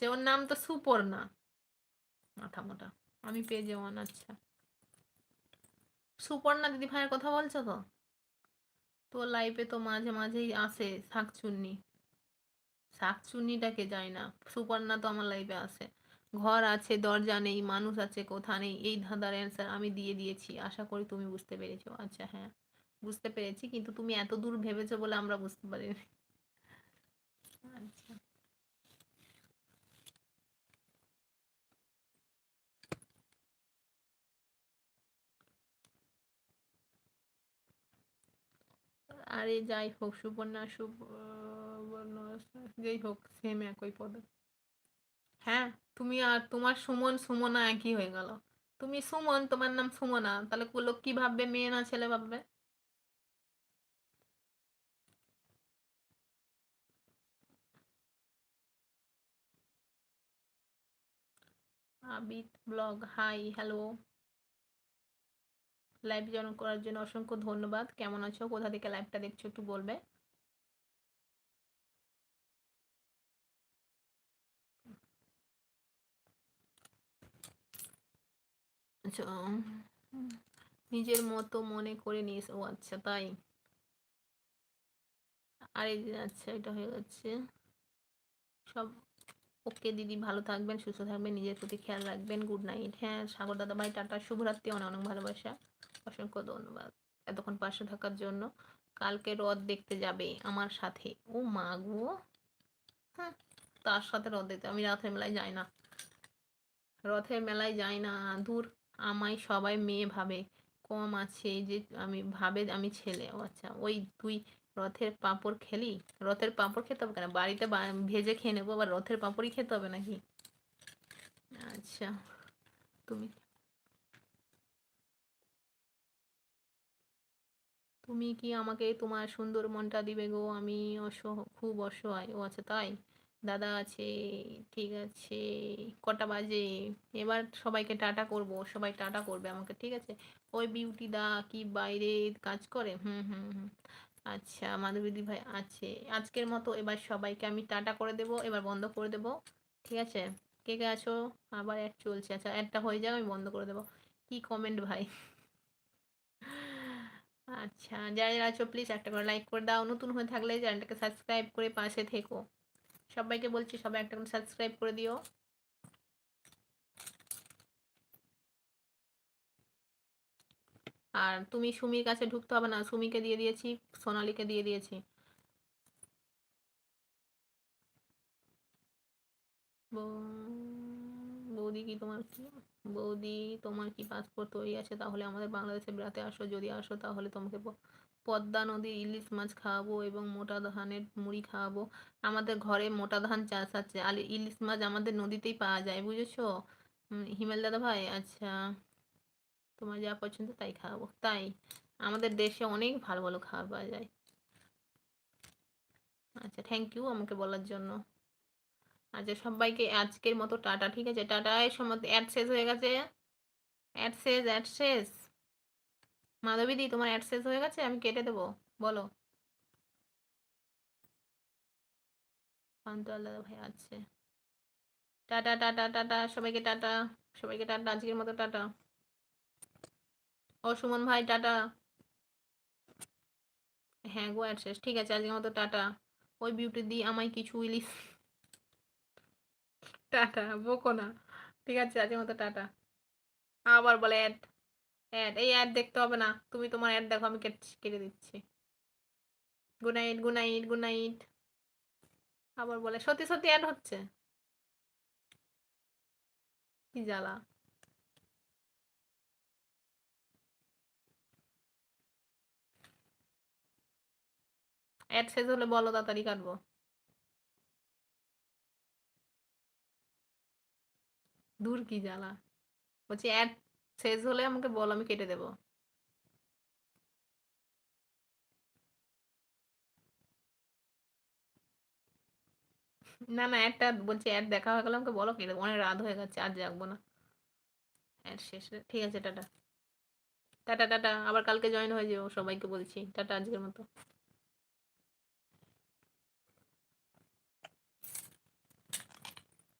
আচ্ছা ওর নাম তো সুপর্ণা। মাথা মোটা। আমি পেয়ে যাওয়ান আচ্ছা। সুপর্ণা দিদি ভাইয়ের কথা বলছো তো? তো লাইফে তো মাঝে মাঝেই আসে শাকচুন্নি। শাকচুন্নিটাকে যায় না? সুপর্ণা তো আমার লাইফে আসে। ঘর আছে, দরজা নেই, মানুষ আছে, কোথা নেই, এই ধাঁধার অ্যান্সার আমি দিয়ে দিয়েছি। আশা করি তুমি বুঝতে পেরেছ। আচ্ছা হ্যাঁ বুঝতে পেরেছি। কিন্তু তুমি এত দূর ভেবেছো বলে আমরা বুঝতে পারিনি। আচ্ছা। আরে যাই হোক সুবর্ণা সুবর্ণ যেই হোক সেম একই পদে। হ্যাঁ তুমি আর তোমার সুমন, সুমনা একই হয়ে গেল। তুমি সুমন, তোমার নাম সুমনা। তাহলে লোক কি ভাববে, মেয়ে না ছেলে ভাববে? Abid blog, hi, hello. Live join করার জন্য অসংখ্য ধন্যবাদ। কেমন আছো? কোথা থেকে লাইভটা দেখছ একটু বলবে? আচ্ছা নিজের মতো মনে করে নিস। ও আচ্ছা তাই? আরে আচ্ছা এটা হয়ে যাচ্ছে সব ওকে দিদি ভালো থাকবেন, সুস্থ থাকবেন, নিজের প্রতি খেয়াল রাখবেন। গুড নাইট হ্যাঁ সাগর দাদা ভাই টাটা। শুভরাত্রি, অনেক অনেক ভালোবাসা। অসংখ্য ধন্যবাদ এতক্ষণ পাশে থাকার জন্য। কালকে রথ দেখতে যাবে আমার সাথে। ও মা গো। হ্যাঁ তার সাথে রথ দেখতে আমি রথের মেলায় যাই না। রথের মেলায় যাই না, দূর। আমায় সবাই মেয়ে ভাবে। কম আছে যে আমি ভাবে আমি ছেলে। ও আচ্ছা ওই তুই রথের পাঁপড় খেলি? রথের পাঁপড় খেতে হবে কেন? বাড়িতে ভেজে খেয়ে নেব, আবার রথের পাঁপড়ই খেতে হবে নাকি? আচ্ছা তুমি তুমি কি আমাকে তোমার সুন্দর মনটা দিবে গো? আমি অসহ, খুব অসহায়। ও আচ্ছা তাই? দাদা আছে, ঠিক আছে, কটা বাজে? এবার সবাইকে টাটা করব, সবাই টাটা করবে আমাকে, ঠিক আছে? ওই বিউটি দা কি বাইরে কাজ করে? হুম হুম হুম। আচ্ছা মাধবীদি ভাই আছে। আজকের মতো এবার সবাইকে আমি টাটা করে দেব, এবার বন্ধ করে দেব, ঠিক আছে? কে কে আছো? আবার অ্যাড চলছে। আচ্ছা অ্যাডটা হয়ে যাবে আমি বন্ধ করে দেবো। কি কমেন্ট ভাই? আচ্ছা যারা যারা আছো প্লিজ একটা করে লাইক করে দাও। নতুন হয়ে থাকলে চ্যানেলটাকে সাবস্ক্রাইব করে পাশে থেকো। সবাইকে বলছি, সবাই একটা করে সাবস্ক্রাইব করে দিও। আর তুমি সুমির কাছে ঢুকতে হবে না, সুমিকে দিয়ে দিয়েছি, সোনালিকে দিয়ে দিয়েছি। বৌদি কি তোমার কি, বৌদি তোমার কি পাসপোর্ট তৈরি আছে? তাহলে আমাদের বাংলাদেশে বেড়াতে আসো, যদি আসো তাহলে তোমাকে পদ্মা নদীর ইলিশ মাছ খাওয়াবো এবং মোটা ধানের মুড়ি খাওয়াবো। আমাদের ঘরে মোটা ধান চাষ আছে, আর ইলিশ মাছ আমাদের নদীতেই পাওয়া যায়, বুঝেছ? হিমেল দাদা ভাই আচ্ছা তোমার যা পছন্দ তাই খাওয়াবো। তাই, আমাদের দেশে অনেক ভালো ভালো খাবার পাওয়া যায়। আচ্ছা থ্যাংক ইউ আমাকে বলার জন্য। আচ্ছা সবাইকে আজকের মতো টাটা, ঠিক আছে? টাটা, এর সময় অ্যাড শেষ হয়ে গেছে? অ্যাড শেষ অ্যাড শেষ? মাধবীদি তোমার অ্যাড শেষ হয়ে গেছে? আমি কেটে দেবো, বলো। ভাই আছে টাটা টাটা টাটা, সবাইকে টাটা সবাইকে টাটা, আজকের মতো টাটা। ও সুমন ভাই, টাটা। হ্যাঁ গো অ্যাড শেষ, ঠিক আছে, আজকের মতো টাটা। ওই বিউটি দি আমায় কিছু ইলিশ টাটা, বকো না। ঠিক আছে, আজকের মতো টাটা। আবার বলে অ্যাড অ্যাড এই অ্যাড দেখতে হবে না। তুমি তোমার অ্যাড দেখো, আমি কেটে দিচ্ছি। Good night good night good night আবার বলে, সত্যি সত্যি অ্যাড হচ্ছে? কি জ্বালা। অ্যাড শেষ হলে বলো, তাড়াতাড়ি কাটবো। দূর কি জ্বালা? বলছি, অ্যাড শেষ হলে আমাকে বল, আমি কেটে দেব। না না একটা বলছি, অ্যাড দেখা হয়ে গেলে আমাকে বলো, কেটে দেবো। অনেক রাত হয়ে গেছে, আর জাগবো না। অ্যাড শেষ ঠিক আছে, টাটা। টাটা টাটা, আবার কালকে জয়েন হয়ে যাব সবাইকে বলছি। টাটা, আজকের মতো।